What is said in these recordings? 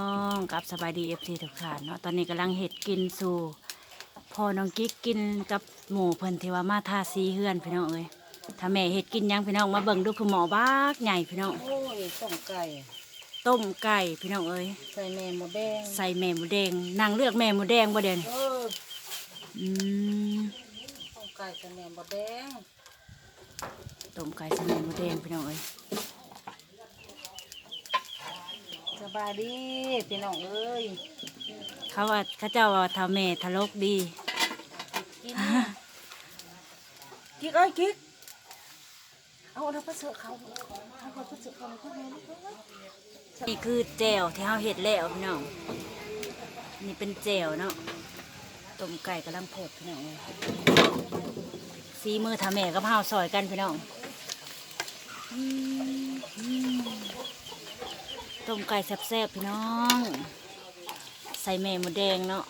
น้องกับสบายดีเอฟซีทุกท่านเนาะตอนนี้กำลังเห็ดกินสู่พอน้องกิ๊กกินกับหมูเพิ่นที่ว่ามาทาสีเฮือนพี่น้องเอ้ยถ้าแม่เห็ดกินหยังพี่น้องมาเบิ่งดูคือหมอบ้ากใหญ่พี่น้อง โอ้ยต้มไก่ต้มไก่พี่น้องเอ้ยใส่แม่หมูแดงใส่แม่หมูแดงนางเลือกแม่หมูแดงบ่เด่นเอออืมต้มไก่ใส่แม่หมูแดงต้มไก่ใส่แม่หมูแดงพี่น้องเอ้ย สบายดีพี่น้องเอ้ยเขาว่าเขาเจ้าว่าทาแม่ทะลกดีกินกิ๊กเอ้ยกิ๊กเอาเราไปเสือเขาเอาเราไปเสือเขาเขาแม่ลูกเอ้ยนี่คือแจ่วที่เฮาเห็ดแล้วพี่น้องนี่เป็นแจ่วเนาะต้มไก่กำลังเผ็ดพี่น้องเอ้ยสีมือทำแม่กับเฮาซอยกันพี่น้องอืมอืม ต้มไก่แซ่บๆพี่น้อง ใส่แม่หมูแดงเนาะ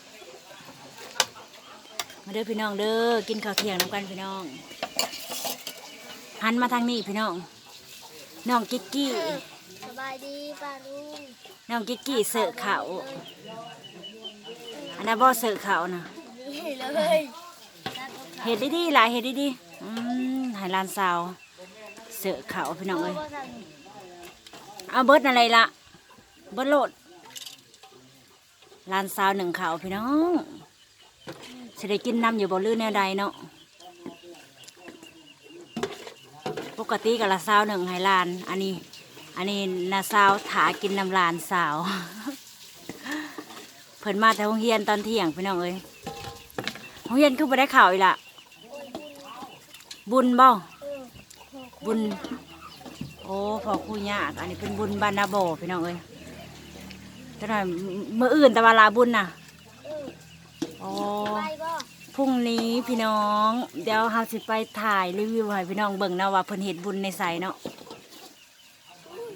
มาเด้อพี่น้องเด้อกินข้าวเที่ยงน้ำกันพี่น้องหันมาทางนี้พี่น้องน้องกิ๊กกี้สบายดีป้าลุงน้องกิ๊กกี้เสิร์ฟข้าวอันนั้นบ่เสิร์ฟข้าวนะนี่เลยตัดออกเห็ดดีๆหลายเห็ดดีๆอืมให้หลานสาวเสิร์ฟข้าวพี่น้องเอ้ยก็สั่งเอาเบิดอะไรละ เบิดโลดลานสาวหนึ่งข่าวพี่น้องจะได้กินน้ำอยู่บ่ลื่นแนวใดเนาะปกติกับละสาวหนึ่งให้ลาน อันนี้ อันนี้นาสาวถากินน้ำลานสาว เพิ่นมาแต่โรงเรียนตอนเที่ยงพี่น้องเอ้ยโรงเรียนคือไปได้ข่าวอีกละบุญบ่บุญ โอ้พอคู่ยากอันนี้เป็นบุญบานนาโบพี่น้องเอ้ย แต่หน่อยมืออื่นแต่ว่าลาบุญน่ะเออโอ้ไปบ่พรุ่งนี้พี่น้อง เดี๋ยวเฮาสิไปถ่ายรีวิวให้พี่น้องเบิ่งนะว่าเพิ่นเฮ็ดบุญในไสเนาะ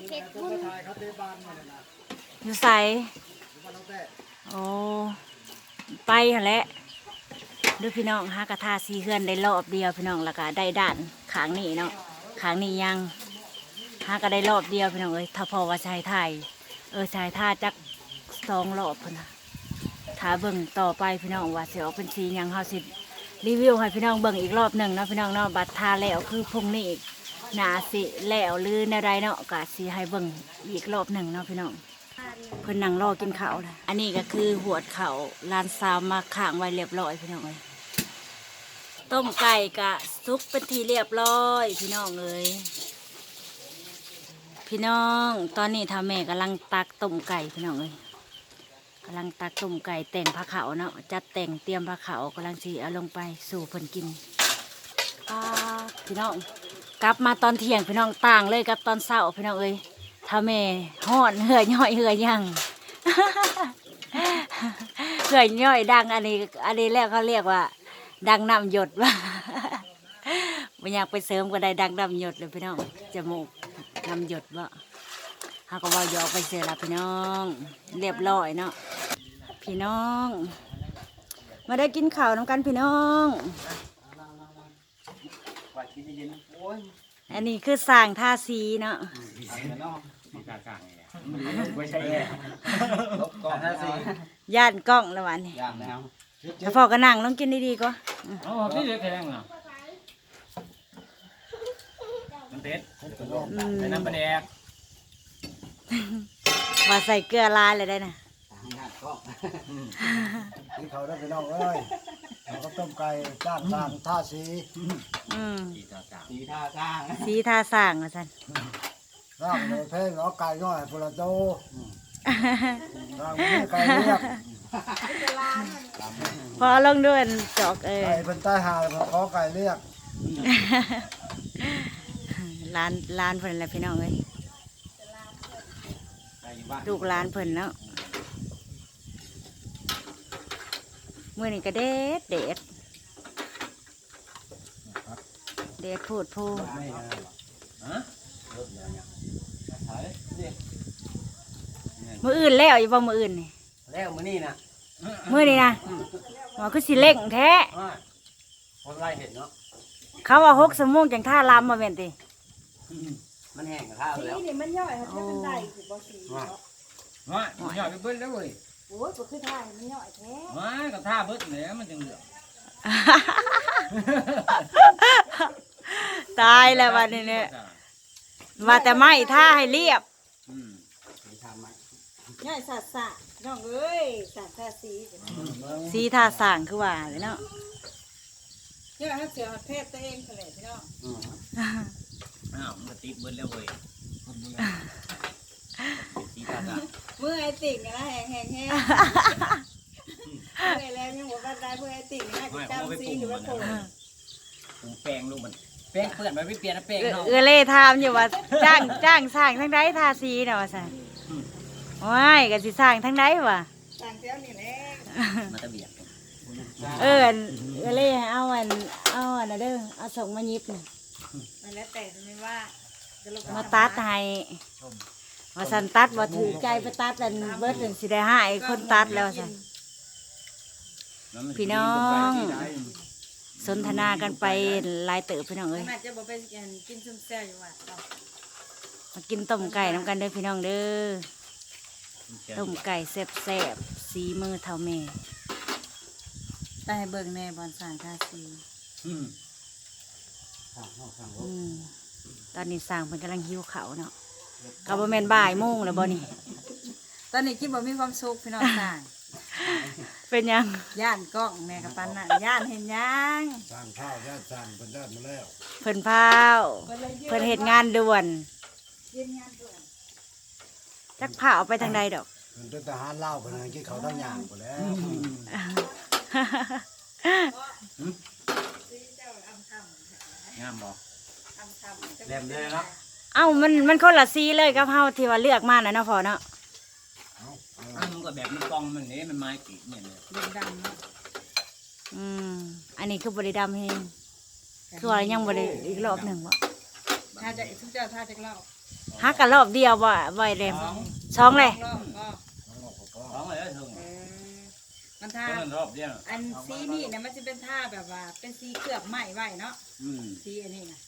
เผ็ดบุญอยู่ไสโอ้ไปหั่นแหละดูพี่น้องหากระทาสีเฮือนได้รอบเดียวพี่น้องแล้วก็ได้ด้านขางนี้เนาะขางนี้ยังหาก็ได้รอบเดียวพี่น้องเอ้ยถ้าพอว่าชายไทยเออชายท่าจัก สองรอบพุ่นนะถ้าเบิ่งต่อไปพี่น้องว่าสิออกเป็นสีหยังเฮาสิรีวิวให้พี่น้องเบิ่งอีกรอบหนึ่งเนาะพี่น้องเนาะบัดทาแล้วคือพรุ่งนี้อีกหนาสิแล้วหรือแนวใดเนาะก็สิให้เบิ่งอีกรอบหนึ่งเนาะพี่น้องเพิ่นนั่งรอกินข้าวนะอันนี้ก็คือหวดข้าลานซาวมาข้างไว้เรียบร้อยพี่น้องเอ้ยต้มไก่กะซุกเป็นทีเรียบร้อย พี่น้องเอ้ยพี่น้อง ตอนนี้ทำแม่กำลังตักต้มไก่พี่น้องเอ้ย กำลังตักต้มไก่แต่งผ้าขาเนาะจัดแต่งเตรียมผ้าขากำลังสีเอาลงไปสู่เพิ่นกินพี่น้องกลับมาตอนเที่ยงพี่น้องต่างเลยกับตอนเช้าพี่น้องเอ้ยทำแม่ห่อนเหื่อยย่อยเหื่อยยังเหื่อยย่อยดังอันนี้ อันนี้แรกเขาเรียกว่า ดังน้ำหยดว่าไม่อยากไปเสริมก็ได้ดังน้ำหยดเลยพี่น้องจมูกน้ำหยดบ่เฮาก็เว่าหยอกไปเสียละพี่น้อง เรียบร้อยเนาะพี่น้อง มาได้กินข้าวน้ำกันพี่น้องอันนี้คือสร้างท่าสีเนาะไม่ใช่แย่กล่องห้าสี่ย่านกล้องละวันนี้อย่างแล้วถ้าพอก็นั่งลองกินดีๆก็อ๋อพี่เล็กแข็งเหรอมันเด็ดอืมใส่น้ำปลาแดก ว่าใส่เกลือลายเลยได้นะที่เขาได้ไปน้องเอ้ยเขาก็ต้มไก่จ้านทางท่าสีอืมสีท่าสร้างสีท่าสร้างว่าซั่นร่างเลยเพลงเอาไก่ย่อยพละโตร่างนี้ไก่เรียกพอลงด้วยจอกเออไก่เป็นใต้หาเลยขอไก่เรียกร้านร้านเพิ่นแหละพี่น้องเอ้ย ใส่อยู่บ้านลูกร้านเพิ่นเนาะมื่อนี้ก็เด็ดเด็ดเด็ดพูดพูดฮะถ่ายดิมืออื่นแล้วอยู่บ่มืออื่นนี่แล้วมื้อนี้นะมือนี้นะหมอคือสิเล่งแท้คนไล่เห็นเนาะเขาว่าหกสมงจังท่าลำมาเป็นติ มันแห้งกับข้าวแล้วโอ้ว่าว่าหยอดไปเบิ้ลแล้วเว้ยโอ้ยบ่คือท่ามันย่อยแท้มาก็ท่าเบิ้ลเนี่ยมันจึงเหลือตายแล้ววันนี้เนี่ยว่าแต่ไม่ท่าให้เรียบอืมย่อยสัตว์สะน้องเอ้ยสัตว์สะสีสีท่าสร้างคือว่าเลยเนาะย่อยให้เสือหัดเพศตัวเองเท่าไหร่พี่น้องอ้าวมันก็ ติดเบิ้ลแล้วเว้ยสีตาตามือไอติ่งนะแห้งแห้งแห้งเมื่อยแล้วยังบอกว่าได้มือไอติ่งนะไม่จะเอาไปจำปซีรุงหรือมัว่านโผล่นะปรุงแป้งลูกมัน แป้งเปื้อนมันไม่เปลี่ยนนะแป้งเออเนาะเออเล่ถามอยู่ว่าจ้างจ้างสร้างทั้งใดทาสีเนาะว่าซั่นว้ายก็สิสร้างทั้งใดวะต่างเจ้านี่แหละมันจะเบียดเอออันเออเล่ให้เอาอันเอาอันน่ะเด้อเอาส่งมายิบน่ะมันแล้วแต่ไม่ว่าจะลง มาตัดให้ว่าสันตัดว่าถือใจไปตัดอันเบิดอันสิได้หายคนตัดแล้วสันพี่น้อง สนทนากันไปหลายเติบพี่น้องเอ้ยแม่จะบอกไปกินซุ่มแซ่บอยู่ว่ะมากินต้มไก่น้ำกันเด้อพี่น้องเด้อต้มไก่แซ่บๆสีมือเท่าแม่ได้เบิ่งแน่บอลสางทาสีอืมอืม ตอนนี้สร้างเพิ่นกำลังหิวเขาวเนาะก็บ่แม่นบ่ายโมงแล้วบ่นี่ ตอนนี้กินบ่มีความสุขพี่น้องสาง เป็นหยังย่านกล้องแม่กับปันน่ะย่านเห็นยังสร้างข้าวแค่สร้างเป็นได้มาแล้วเพิ่นพาว เพิ่นเฮ็ดงานด่วนกินงานด่วนจักพาเอาไปทางใดดอก เป็นเป็นทหารเล่าเป็นอะไรที่เขาทั้งอย่างหมดแล้วงามบ่ทำทำ แหลมเลยเนาะเอ้ามันมันคนละสีเลยกับเฮาที่ว่าเลือกมาน่ะเนาะพ่อเนาะเอาเอาอันมันก็แบบมันกองมันนี่มันไม้กีดเนี่ยเลยเดือดดำเนาะอืมอันนี้คือบริดำเฮงคือว่ายังบริอีกรอบหนึ่งวะถ้าจะทุกเจ้าถ้าจะเล่าฮักกันรอบเดียวว่ะไวเร็มช่องเลยรอบก็ร้องเลยเถิงเออมันท่าเพิ่นรอบเดียวอันสีนี่เนี่ยมันจะเป็นท่าแบบว่า เป็นสีเคลือบไหม้ไว้เนาะอืมสีอันนี้นะกันวันสิ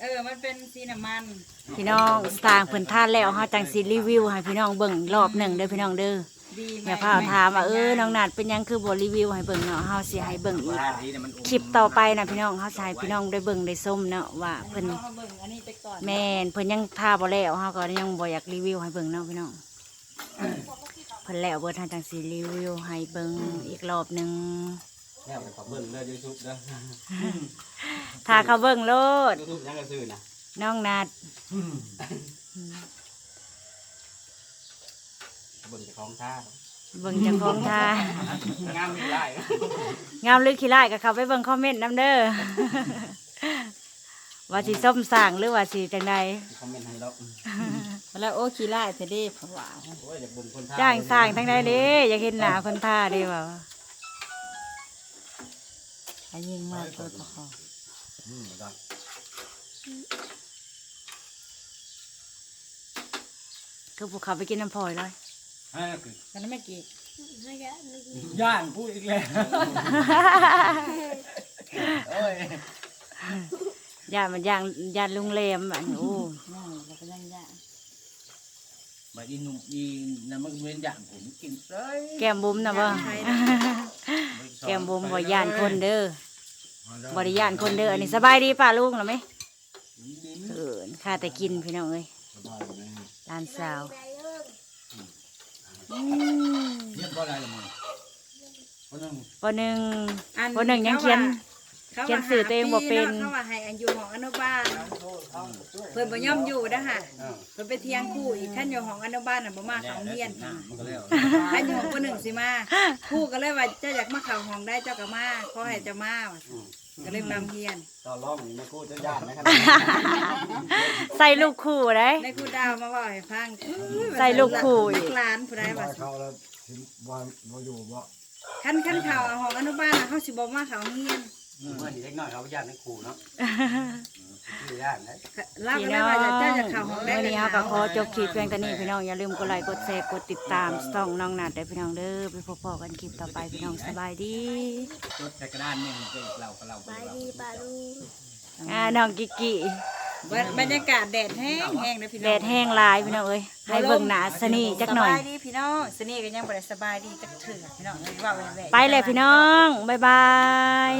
เออ มันเป็นสีน้ำมัน พี่น้องสร้างเพิ่นท่านแล้วเฮาจังสิรีวิวให้พี่น้องเบิ่งรอบหนึ่งเด้อพี่น้องเด้อดีไหมอย่าพาเอาถามว่าเออน้องนัดเป็นหยังคือบ่รีวิวให้เบิ่งเนาะเฮาสิให้เบิ่งอีกว่าดีเนี่ยมันคลิปต่อไปนะพี่น้องเฮาสิให้พี่น้องได้เบิ่งได้ส้มเนาะว่าเพิ่นเอามาเบิ่งอันนี้ไปก่อนแม่นเพิ่นยังท่าบ่แล้วเฮาก็ยังบ่อยากรีวิวให้เบิ่งเนาะพี่น้องเพิ่นแล้วเบิดทางจังสิรีวิวให้เบิ่งอีกรอบหนึง แนวไปขอเบิ่งเด้อยูทูบเด้อถ้าเขาเบิ่งโลดยูทูบยังกระซื้อนะน้องนัดเบิ่งจากของท่าเบิ่งจากของท่างามมีหลายงามหรือขี้ร้ายก็เข้าไปเบิ่งคอมเมนต์นํเด้อว่าสิส้มสั่งหรือว่าสิจังใดคอมเมนต์ให้เราแล้วโอ้ขี้ไล่เสด็จผวาโอ้ยอยากเบิ่งคนท่า จ้างสร้างทั้งใดเด้อยากเห็นหน้าคนท่าเด้ว่า ให้ยิงมาเปิดประคองอืมได้คือภูเขาไปกินน้ำพลอยเลยให้กันนั้นไม่กี่ย่านพูดอีกแล้วโอ้ยย่านมันย่างย่านลุงเลมอันโอ้นั่งเราก็นั่งย่างบัดอีนุ่มอีนั่นมันก็เป็นย่านผมกินเซ้ยแก้มบุ้มนะบ่ แก้มบุ้มบ่ย่านคนเด้อเอาได้บ่ได้ย่านคนเด้ออันนี้สบายดีป่าลุงหรือไหมเออข้าแต่กินพี่น้องเอ้ยสบายไหมหลานสาวใจเริ่มเรียบร้อยแล้วมึงคนหนึง ปหนึ่งปหนึ่งยังเขียน เขี ยนสื่อตัวเองบ่เป็น เขาว่าให้อันอยู่ของอนุบาลเพิ่นบ่ยอมอยู่นะฮะเพิ่นไปเที่ยงคู่อีกท่านอยู่ของอนุบาลน่ะบ่มาเข้าเรียนน้ำมันก็แล้วท่านอยู่ของคนหนึ่งสิมาครู่ก็เลยว่าเจ้าอยากมาเข้าห้องได้เจ้าก็มาขอให้เจ้ามาว่าก็เลยนำเรียนต่อรองไม่กู้จะยากนะครับใส่ลูกคู่ได้ในครูดาวมาเว่าให้ฟังใส่ลูกคู่อีนักกหลานผู้ใดไปว่าเขาแล้วสิบ่บ่อยู่บ่คันคันเข้าห้องอนุบาลน่ะเฮาสิบ่มาเข้าเรียน เมื่อนี้เล็กน้อยเขาญาติในครูเนาะคือยากนะเราพี่น้องวันเจ้าจะข่าวของแรกนนี้เราก็ขอจบคลิปเพียงแค่นี้พี่น้องอย่าลืมกดไลค์กดแชร์กดติดตามส่องน้องนัดเด้พี่น้องเด้อไปพบๆกันคลิปต่อไปพี่น้องสบายดีจดใส่กระดานหนึ่งก็เราก็เราบายดีป่าลุงอ่าน้องกิกกิ บรรยากาศแดดแห้งแห้งนะพี่น้องแดดแห้งลายพี่น้องเอ้ยให้เบิ่งหนาสนีจักหน่อย สบายดีพี่น้องสนีก็ยังบ่สบายดีจักเถื่อพี่น้องไปเลยพี่น้อง บ๊ายบาย